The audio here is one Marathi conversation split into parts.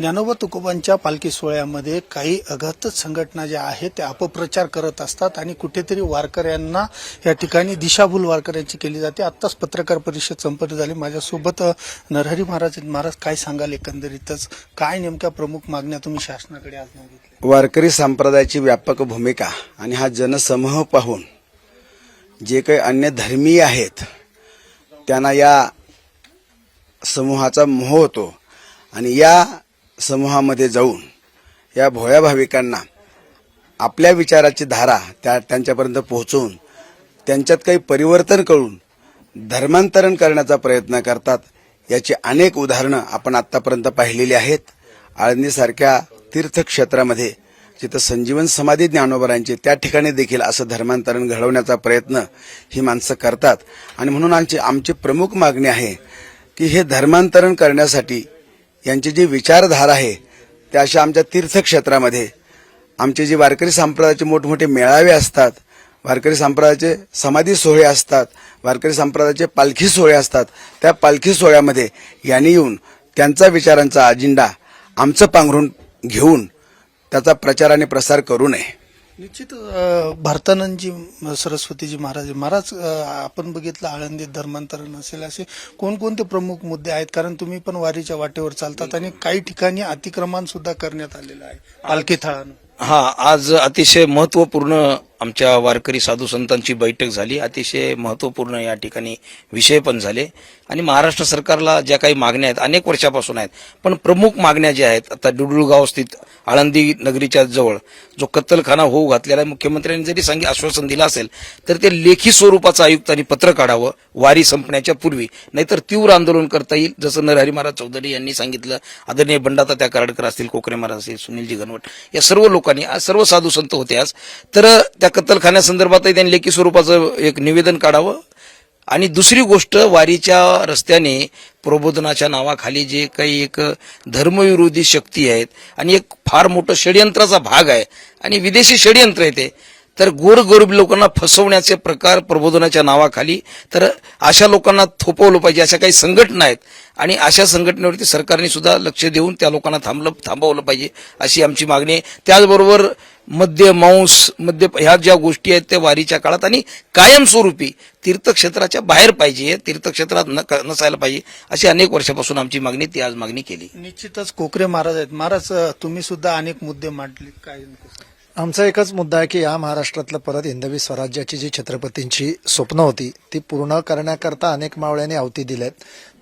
ज्ञानोबा तुकोबांच्या पालखी सोहळ्यामध्ये काही अघातच संघटना ज्या आहेत त्या अपप्रचार करत असतात आणि कुठेतरी वारकऱ्यांना या ठिकाणी दिशाभूल वारकऱ्यांची केली जाते. आत्ताच पत्रकार परिषद संपन्न झाली. माझ्यासोबत नरहरी महाराज महाराज काय सांगाल एकंदरीतच? काय नेमक्या प्रमुख मागण्या तुम्ही शासनाकडे आज मागितल्या? वारकरी संप्रदायाची व्यापक भूमिका आणि हा जनसमूह पाहून जे काही अन्य धर्मीय आहेत त्यांना या समूहाचा मोह होतो. आणि या समूहामध्ये जाऊन या भोळ्या भाविकांना आपल्या विचाराची धारा त्या त्यांच्यापर्यंत पोहोचवून त्यांच्यात काही परिवर्तन करून धर्मांतरण करण्याचा प्रयत्न करतात याची अनेक उदाहरणं आपण आतापर्यंत पाहिलेली आहेत. आळंदीसारख्या तीर्थक्षेत्रामध्ये जिथं संजीवन समाधी ज्ञानोबरांचे त्या ठिकाणी देखील असं धर्मांतरण घडवण्याचा प्रयत्न ही माणसं करतात. आणि म्हणून आमची आमची प्रमुख मागणी आहे की हे धर्मांतरण करण्यासाठी यांची जी विचारधारा आहे त्या अशा आमच्या तीर्थक्षेत्रामध्ये आमचे जे वारकरी संप्रदायाचे मोठमोठे मेळावे असतात वारकरी संप्रदायाचे समाधी सोहळे असतात वारकरी संप्रदायाचे पालखी सोहळे असतात त्या पालखी सोहळ्यामध्ये यांनी येऊन त्यांचा विचारांचा अजेंडा आमचं पांघरून घेऊन त्याचा प्रचार आणि प्रसार करू नये. निश्चित भारतानंदजी सरस्वतीजी महाराज महाराज आपण बघितलं आळंदीत धर्मांतरण असेल असे कोणकोणते प्रमुख मुद्दे आहेत? कारण तुम्ही पण वारीच्या वाटेवर चालतात आणि काही ठिकाणी अतिक्रमण सुद्धा करण्यात आलेलं आहे. पालखी थळानं. हा आज अतिशय महत्त्वपूर्ण आमच्या वारकरी साधू संतांची बैठक झाली. अतिशय महत्त्वपूर्ण या ठिकाणी विषय पण झाले. आणि महाराष्ट्र सरकारला ज्या काही मागण्या आहेत अनेक वर्षापासून आहेत पण प्रमुख मागण्या ज्या आहेत आता डुडुळगाव स्थित आळंदी नगरीच्या जवळ जो कत्तलखाना होऊ घातलेला आहे मुख्यमंत्र्यांनी जरी सांगे आश्वासन दिलं असेल तर ते लेखी स्वरूपाचं आयुक्तांनी पत्र काढावं वारी संपण्याच्या पूर्वी. नाहीतर तीव्र आंदोलन करता येईल जसं नरहरी महाराज चौधरी यांनी सांगितलं. आदरणीय बंडाता त्या कराडकर असतील कोकरे महाराज असतील सुनीलजी घनवट या सर्व लोकांनी आज सर्व साधू संत होते आज. तर त्या कत्तलखान्यासंदर्भातही त्यांनी लेखी स्वरूपाचं एक निवेदन काढावं. आणि दुसरी गोष्ट वारीच्या रस्त्याने प्रबोधनाच्या नावाखाली जे काही एक धर्मविरोधी शक्ती आहेत आणि एक फार मोठं षडयंत्राचा भाग आहे आणि विदेशी षडयंत्र आहे ते तर गोरगरीब लोकांना फसवण्याचे प्रकार प्रबोधनाच्या नावाखाली तर अशा लोकांना थोपवलं पाहिजे अशा काही संघटना आहेत. आणि अशा संघटनेवरती सरकारने सुद्धा लक्ष देऊन त्या लोकांना थांबलं थांबवलं पाहिजे अशी आमची मागणी आहे. त्याचबरोबर मद्य मांस मद्य ह्या ज्या गोष्टी आहेत त्या वारीच्या काळात आणि कायमस्वरूपी तीर्थक्षेत्राच्या बाहेर पाहिजे तीर्थक्षेत्रात न नसायला पाहिजे अशी अनेक वर्षापासून आमची मागणी ती आज मागणी केली. निश्चितच कोकरे महाराज आहेत. महाराज तुम्ही सुद्धा अनेक मुद्दे मांडले. काय? आमचा एकच मुद्दा आहे की या महाराष्ट्रातलं परत हिंदवी स्वराज्याची जी छत्रपतींची स्वप्न होती ती पूर्ण करण्याकरता अनेक मावळ्यांनी अवती दिल्यात.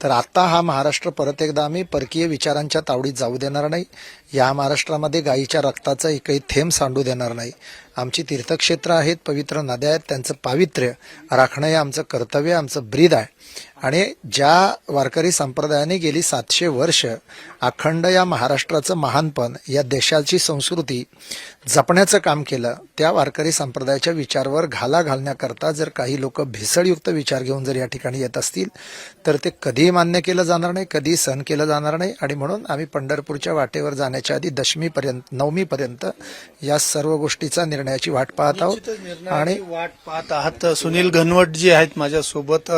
तर आता हा महाराष्ट्र परत एकदा आम्ही परकीय विचारांच्या तावडीत जाऊ देणार नाही. या महाराष्ट्रामध्ये गायीच्या रक्ताचा एकही थेंब सांडू देणार नाही. आमची तीर्थक्षेत्र आहेत पवित्र नद्या आहेत त्यांचं पावित्र्य राखणं हे आमचं कर्तव्य आमचं ब्रीद आहे. आणि ज्या वारकरी संप्रदायाने गेली सातशे वर्ष अखंड या महाराष्ट्राचं महानपण या देशाची संस्कृती जपण्याचं काम केलं त्या वारकरी संप्रदायाच्या विचारवर घाला घालण्याकरता जर काही लोक भेसळयुक्त विचार घेऊन जर या ठिकाणी येत असतील तर ते कधी कधीही मान्य केलं जाणार नाही कधीही सहन केलं जाणार नाही. आणि म्हणून आम्ही पंढरपूरच्या वाटेवर जाण्याच्या आधी दशमीपर्यंत नवमीपर्यंत या सर्व गोष्टीचा निर्णयाची वाट पाहत आहोत. आणि वाट पाहत आहात. सुनील घनवट जी आहेत माझ्यासोबत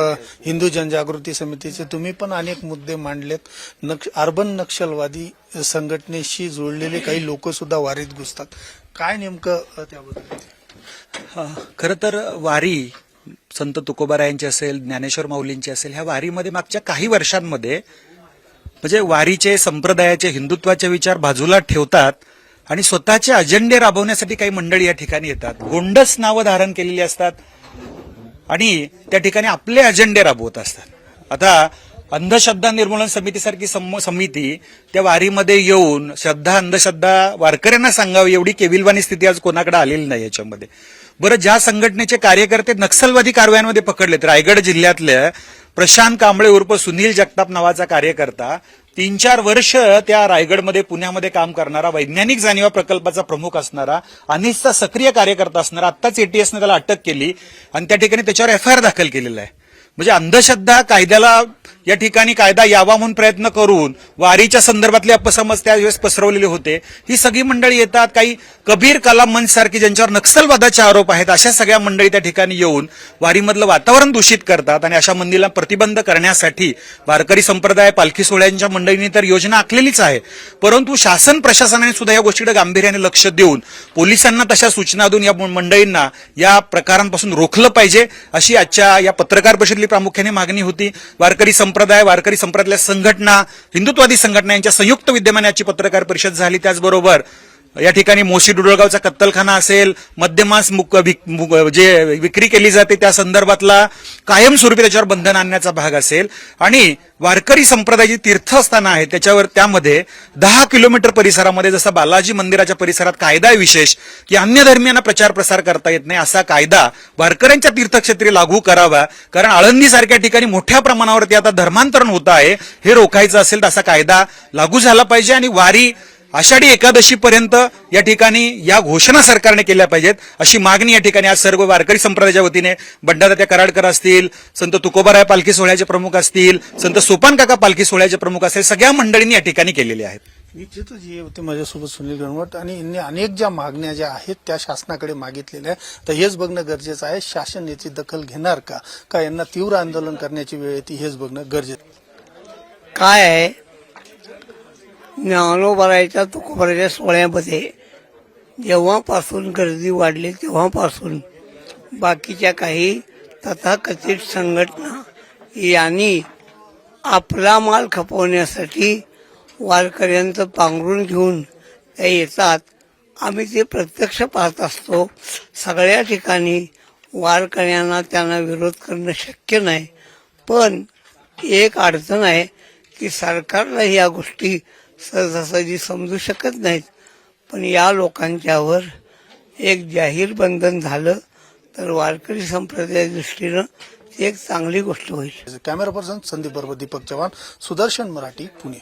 हिंदू जनजागृती समितीचे. तुम्ही पण अनेक मुद्दे मांडलेत. नक्ष अर्बन नक्षलवादी संघटनेशी जोडलेले काही लोक सुद्धा वारीत घुसतात. काय नेमकं त्याबद्दल? खरं तर वारी संत तुकोबारायांची असेल ज्ञानेश्वर माऊलींची असेल ह्या वारीमध्ये मागच्या काही वर्षांमध्ये म्हणजे वारीचे संप्रदायाचे हिंदुत्वाचे विचार बाजूला ठेवतात आणि स्वतःचे अजेंडे राबवण्यासाठी काही मंडळी या ठिकाणी येतात. गोंडस नावं धारण केलेली असतात आणि त्या ठिकाणी आपले अजेंडे राबवत असतात. आता अंधश्रद्धा निर्मूलन समितीसारखी सम- समिती त्या वारीमध्ये येऊन श्रद्धा अंधश्रद्धा वारकऱ्यांना सांगावी एवढी केविलवाणी स्थिती आज कोणाकडे आलेली नाही याच्यामध्ये. बरं ज्या संघटनेचे कार्यकर्ते नक्षलवादी कारवायांमध्ये पकडलेत रायगड जिल्ह्यातल्या प्रशांत कांबळे उर्फ सुनील जगताप नावाचा कार्यकर्ता तीन चार वर्ष त्या रायगडमध्ये पुण्यामध्ये काम करणारा वैज्ञानिक जाणीवा प्रकल्पाचा प्रमुख असणारा अनिसचा सक्रिय कार्यकर्ता असणारा आत्ताच एटीएसने त्याला अटक केली आणि त्या ठिकाणी त्याच्यावर एफ आय आर दाखल केलेला आहे. म्हणजे अंधश्रद्धा कायद्याला या ठिकाणी कायदा यावा म्हणून प्रयत्न करून वारीच्या संदर्भातले अपसमज त्यावेळेस पसरवलेले होते. ही सगळी मंडळी येतात काही कबीर कलाम मंच सारखी ज्यांच्यावर नक्षलवादाचे आरोप आहेत अशा सगळ्या मंडळी त्या ठिकाणी येऊन वारीमधलं वातावरण दूषित करतात आणि अशा मंदिरला प्रतिबंध करण्यासाठी वारकरी संप्रदाय पालखी सोहळ्यांच्या मंडळींनी तर योजना आखलेलीच आहे. परंतु शासन प्रशासनाने सुद्धा या गोष्टीकडे गांभीर्याने लक्ष देऊन पोलिसांना तशा सूचना देऊन या मंडळींना या प्रकारांपासून रोखलं पाहिजे अशी आजच्या या पत्रकार परिषदेतली प्रामुख्याने मागणी होती. वारकरी संप्रदाय वारकरी संप्रदायातल्या संघटना हिंदुत्वादी संघटना यांच्या संयुक्त विद्यमाने याची पत्रकार परिषद झाली. त्याचबरोबर या ठिकाणी मोशी डुडळगावचा कत्तलखाना असेल मध्यमास मुक- जे विक्री केली जाते त्या संदर्भातला कायमस्वरूपी त्याच्यावर बंधन आणण्याचा भाग असेल. आणि वारकरी संप्रदायाची तीर्थस्थानं आहेत त्याच्यावर त्यामध्ये दहा किलोमीटर परिसरामध्ये जसं बालाजी मंदिराच्या परिसरात कायदा आहे विशेष की अन्य धर्मियांना प्रचार प्रसार करता येत नाही असा कायदा वारकऱ्यांच्या तीर्थक्षेत्री लागू करावा. कारण आळंदीसारख्या ठिकाणी मोठ्या प्रमाणावरती आता धर्मांतरण होत आहे हे रोखायचं असेल तर असा कायदा लागू झाला पाहिजे. आणि वारी आषाढी एकादशी पर्यंत या ठिकाणी या घोषणा सरकारने केल्या पाहिजेत. अशी मागणी या ठिकाणी आज सर्व वारकरी संप्रदायाच्या वतीने बंडादात्या कराडकर असतील संत तुकोबाराय पालखी सोहळ्याचे प्रमुख असतील संत सोपान काका पालखी सोहळ्याचे प्रमुख असतील सगळ्या मंडळींनी या ठिकाणी केलेले आहेत. निश्चितच हे होते माझ्यासोबत सुनील गणवट आणि यांनी अनेक ज्या मागण्या ज्या आहेत त्या शासनाकडे मागितलेल्या आहेत. तर हेच बघणं गरजेचं आहे. शासन याची दखल घेणार का? का यांना तीव्र आंदोलन करण्याची वेळ येते हेच बघणं गरजेचं आहे. काय आहे? ज्ञानोबरायच्या तुकोबराच्या सोहळ्यामध्ये जेव्हापासून गर्दी वाढली तेव्हापासून बाकीच्या काही तथाकथित संघटना यांनी आपला माल खपवण्यासाठी वारकऱ्यांचं पांघरून घेऊन त्या येतात. आम्ही ते प्रत्यक्ष पाहत असतो सगळ्या ठिकाणी वारकऱ्यांना त्यांना विरोध करणं शक्य नाही. पण एक अडचण आहे की सरकारला या गोष्टी सहजासहजी समजू शकत नाहीत. पण या लोकांच्यावर एक जाहीर बंधन झालं तर वारकरी संप्रदाय दृष्टीनं एक चांगली गोष्ट होईल. कॅमेरा पर्सन संदीप बरोबर दीपक चव्हाण सुदर्शन मराठी पुणे.